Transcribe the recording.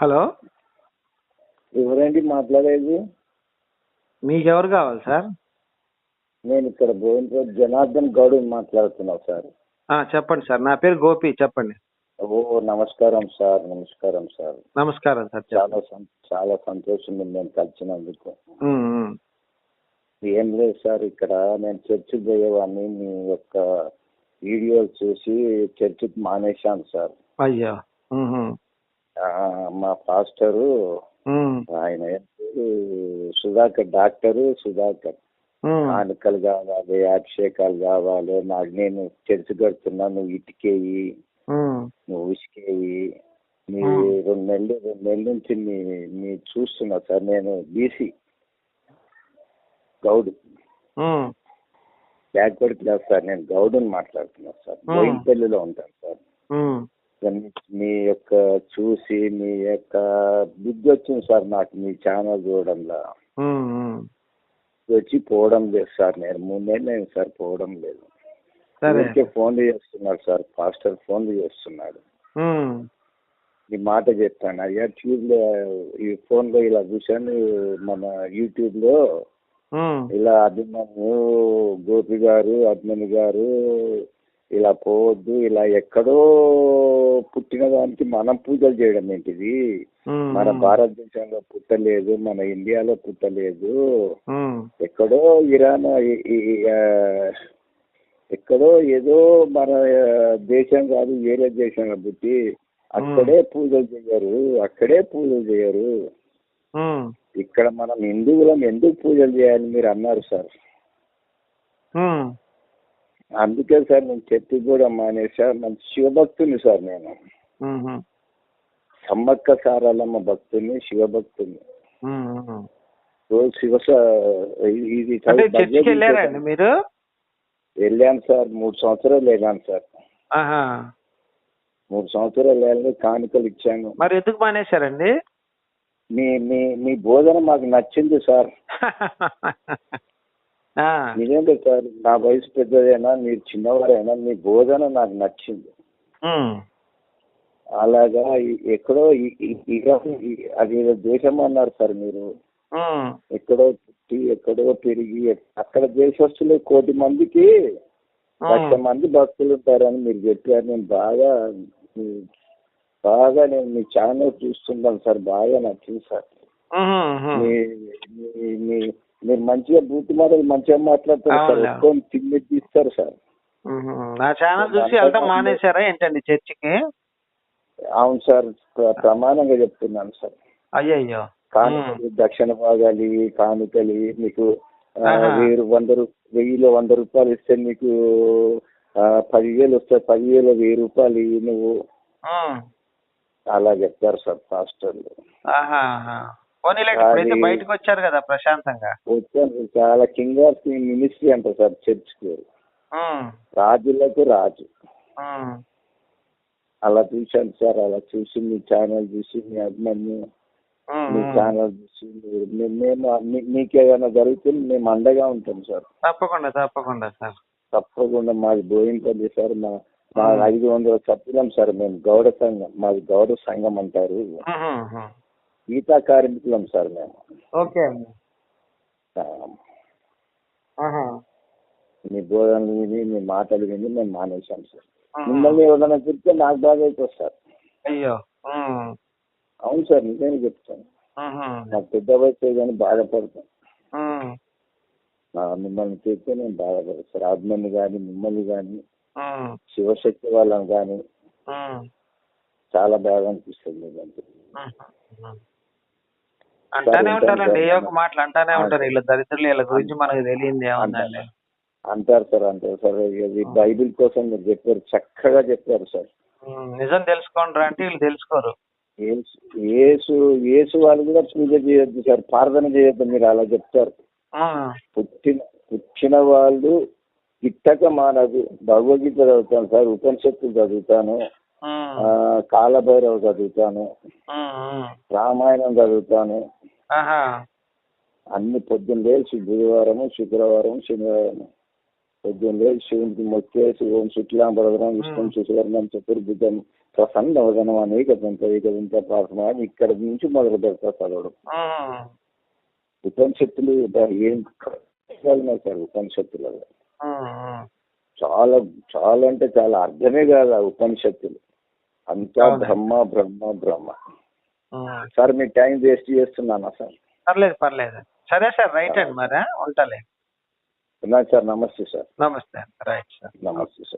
Hello? ఎవరండి మాట్లాడేది? మీకెవరు కావాలి సార్? నేను ఇక్కడ గోవిందరావు జనార్దన్ గౌడ్ మాట్లాడుతున్నా సార్. చెప్పండి సార్. నా పేరు గోపి. చెప్పండి. ఓ నమస్కారం సార్. నమస్కారం సార్. నమస్కారం సార్. చాలా చాలా సంతోషం నేను కలిసినందుకు. ఏం లేదు సార్. ఇక్కడ నేను చర్చికి పోయేవాడిని. మీ యొక్క వీడియోలు చూసి చర్చికి మానేశాను సార్. అయ్యో. మా పాస్టరు ఆయన సుధాకర్ డాక్టరు సుధాకర్ ఉమ్. కానుకలు కావాలి అభిషేకాలు కావాలి నాకు నేను చర్చి కడుతున్నా నువ్వు ఇటుకేయి నువ్వు ఉసికేయి నీ. రెండు నెలలు రెండు నెలల నుంచి నీ నీ చూస్తున్నా సార్ నేను BC Goud. Backward class sir నేను గౌడుని మాట్లాడుతున్నా సార్. బోయినపల్లిలో ఉంటాను సార్. మీ- మీ చూసి మీ యొక్క బుద్ధి వచ్చింది సార్ నాకు మీ ఛానల్ ఉమ్. వచ్చి పోవడం లేదు సార్ నేను అయింది సార్ పోవడం లేదు. ఫోన్లు చేస్తున్నాడు సార్ పాస్టర్ ఫోన్లు చేస్తున్నాడు. ఈ మాట చెప్తాను. అయ్యా ట్యూబ్లో ఈ ఫోన్లో ఇలా చూశాను మన యూట్యూబ్లో. ఇలా అభిమన్యు గోపి గారు అభిమన్యు గారు ఇలా పోవద్దు ఇలా ఎక్కడో పుట్టిన దానికి మనం పూజలు చేయడం ఏంటిది? మన. భారతదేశంలో పుట్టలేదు మన ఇండియాలో పుట్టలేదు. ఎక్కడో ఇరాన్ ఎక్కడో ఏదో మన దేశం కాదు వేరే దేశంలో పుట్టి అక్కడే పూజలు చేయరు అక్కడే పూజలు చేయరు ఇక్కడ మనం హిందువులం ఎందుకు పూజలు చేయాలి మీరు అన్నారు సార్. అందుకే సార్ నేను చెప్పి కూడా మానేసా మంచి శివభక్తుని సార్ నేను. సమ్మక్క సారాలమ్మ భక్తుని శివభక్తుని. రోజు శివ ఇది మీరు? వెళ్ళాను సార్ మూడు సంవత్సరాలు వెళ్ళాను సార్. మూడు సంవత్సరాలు వెళ్ళి కానుకలు ఇచ్చాను. మరి ఎందుకు మానేశారండి? మీ మీ మీ బోధన మాకు నచ్చింది సార్. నిజంగా సార్ నా వయసు పెద్దదైనా మీరు చిన్నవారైనా మీ బోధన నాకు నచ్చింది. అలాగా ఎక్కడో అది దేశం అన్నారు సార్ మీరు. ఎక్కడో పుట్టి ఎక్కడో పెరిగి అక్కడ దేశస్తులు కోటి మందికి లక్ష. మంది భక్తులు ఉంటారని మీరు చెప్పారు. నేను బాగా బాగా నేను మీ ఛానల్ చూస్తున్నాను సార్. బాగా నచ్చింది సార్. మీ- మీ- మీరు మంచిగా బూత్ మాటలు మంచిగా మాట్లాడతారు సార్. ఎక్కువ తీస్తారు సార్. నా ఛానల్ చూసి వెళ్ళటం మానేశారా ఏంటండి చర్చికి? అవును సార్ ప్ర- ప్రమాణంగా చెప్తున్నాను సార్. అయ్యయ్యో. కానుకలు దక్షిణ భాగాలు కానుకలు మీకు. వెయ్యి వంద వెయ్యిలో వంద రూపాయలు ఇస్తే మీకు ఆ, పదివేలు వస్తాయి. పదివేలు వెయ్యి రూపాయలు ఇవి నువ్వు. అలా చెప్తారు సార్ పాస్టర్లు. పోనీలేండి ఇప్పుడైతే బయటకు వచ్చారు కదా ప్రశాంతంగా. వచ్చాను చాలా కింగ్ ఆఫ్ మినిస్ట్రీ అంట సార్ చర్చ్కి ఉమ్, రాజులకు రాజు. అలా చూశాను సార్ అలా చూసి మీ ఛానల్ చూసి మీ అభిమాని ఉమ్, మీ. ఛానల్ చూసి మేము మీకేదైనా జరిగితే మేము అండగా ఉంటాం సార్. తప్పకుండా తప్పకుండా సార్. తప్పకుండా మాది బోయింపల్లి సార్ మా మా. ఐదు వందల సభ్యులం సార్ మేము గౌడ సంఘం మాది గౌడ సంఘం అంటారు. గీతా కార్మికులం సార్ మేము. ఓకే. మీ బోధనలు విని మీ మాటలు విని మేము మానేశాం సార్. మిమ్మల్ని ఎవరైనా చెప్తే నాకు బాగా అవుతుంది సార్ అయ్యో అవును సార్ నిజంగా చెప్తాను. నాకు పెద్ద వయసు కానీ బాధపడతాను. మిమ్మల్ని చెప్తే నేను బాధపడతాను సార్. అభిమన్యు కానీ మిమ్మల్ని కానీ శివశక్తి వాళ్ళని కానీ చాలా బాగా అనిపిస్తుంది మీదంటే. అంటానే ఉంటారండి. ఏ ఒక మాటలు అంటానే ఉంటారు వీళ్ళ దరిద్రులు. వీళ్ళ గురించి మనకు తెలియంది ఏముందండి? అంటారు సార్ అంటారు సార్. ఇది బైబిల్ కోసం మీరు చెప్పారు చక్కగా చెప్పారు సార్. నిజం తెలుసుకోండి అంటే వీళ్ళు తెలుసుకోరు. యేసు యేసు వాళ్ళు కూడా పూజ చేయొద్దు సార్ ప్రార్థన చేయొద్దు మీరు అలా చెప్తారు. పుట్టిన పుట్టిన వాళ్ళు గిట్టక మానదు. భగవద్గీత చదువుతాను సార్ ఉపనిషత్తులు చదువుతాను. కాలభైరవ చదువుతాను. రామాయణం చదువుతాను. అన్ని పొద్దున్న లేచి బుధవారము శుక్రవారం శనివారం పొద్దున్నే శివునికి మొక్కేసి ఓం శుక్లాంబరధరం విష్ణు శుశవర్ణం చతుర్భుజం ప్రసన్న వదనం అనేక దంత ఏక దంత ప్రార్థన అని ఇక్కడ నుంచి మొదలు పెడతా చదవడం ఉపనిషత్తులు ఏం సార్ ఉపనిషత్తులలో. చాలా చాలా అంటే చాలా అర్థమే కాదు ఆ ఉపనిషత్తులు. అంతా. బ్రహ్మ బ్రహ్మ బ్రహ్మ. సార్ మీ టైం వేస్ట్ చేస్తున్నానా సార్? పర్లేదు పర్లేదు. సరే సార్ రైట్ అండి మరి ఉంటాలే. సార్ నమస్తే సార్. నమస్తే రైట్ సార్. నమస్తే సార్.